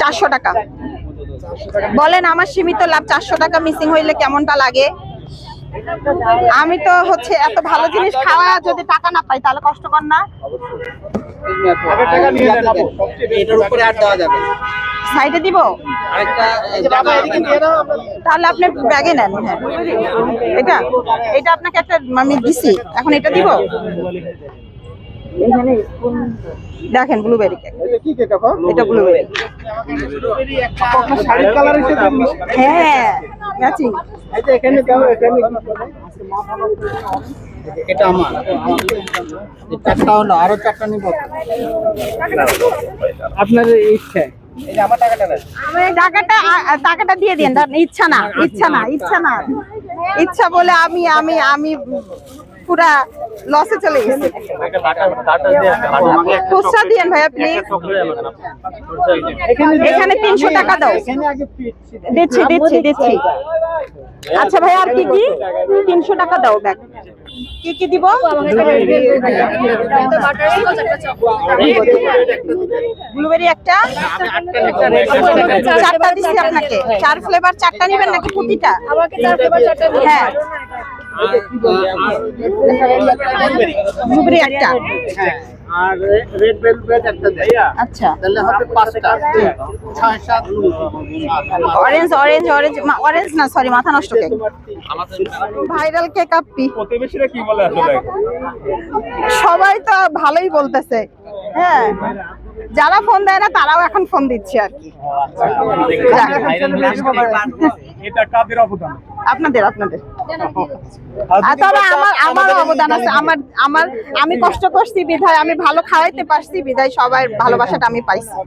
চারশো টাকা। বলেন আমার সীমিত লাভ চারশো টাকা মিসিং হইলে কেমনটা লাগে? আমি তো হচ্ছে এত ভালো জিনিস খাওয়া যদি টাকা না পাই তাহলে কষ্টকর না। এটার উপরে আর দেওয়া যাবে না। সাইডে দিব? তাহলে আপনি ব্যাগে নেন হ্যাঁ। এটা এটা আপনাকে একটা আমি দিছি। এখন এটা দিব? এখানে spoon দেখেন ব্লুবেরি কেক কি কেক আপা? এটা ব্লুবেরি আপনার শাড়ির কালার হিসেবে হ্যাঁ ম্যাচিং এটা এখানে দাও এখানে এটা আমার। চারটা হলো আরও চারটা নিব। আপনার ইচ্ছে। আমার টাকাটা টাকাটা দিয়ে দিন ইচ্ছা না ইচ্ছা না ইচ্ছা না। ইচ্ছা বলে আমি আমি আমি পুরা লসে চলে গেছি। খুচরা দিয়েন ভাইয়া প্লিজ এখানে তিনশো টাকা দাও। দিচ্ছি দিচ্ছি দিচ্ছি। আচ্ছা ভাই আর কি কি? তিনশো টাকা দাও ব্যাগ কি কি দিব? ব্লুবেরি একটা। চারটা দিচ্ছি আপনাকে। চার ফ্লেভার চারটা নেবেন নাকি প্রতিটা হ্যাঁ। ব্লুবেরি একটা। হ্যাঁ আর রেড ভেলভেট একটা দেন আচ্ছা। তাহলে হবে পাঁচটা। ছয় সাত অরেঞ্জ অরেঞ্জ অরেঞ্জ অরেঞ্জ না সরি মাথা নষ্ট কেক। ভাইরাল কেক আপি। প্রতিবেশীরা কি বলে আসলে? সবাই তো ভালোই বলতেছে। হ্যাঁ। যারা ফোন দেয় না তারাও এখন ফোন দিচ্ছে আর কি। এটা কাদের অবদান? আপনাদের আপনাদের। তবে আমার আমার অবদান আছে। আমার আমার আমি কষ্ট করছি বিধায় আমি ভালো খাওয়াইতে পারছি বিধায় সবার ভালোবাসাটা আমি পাইছি।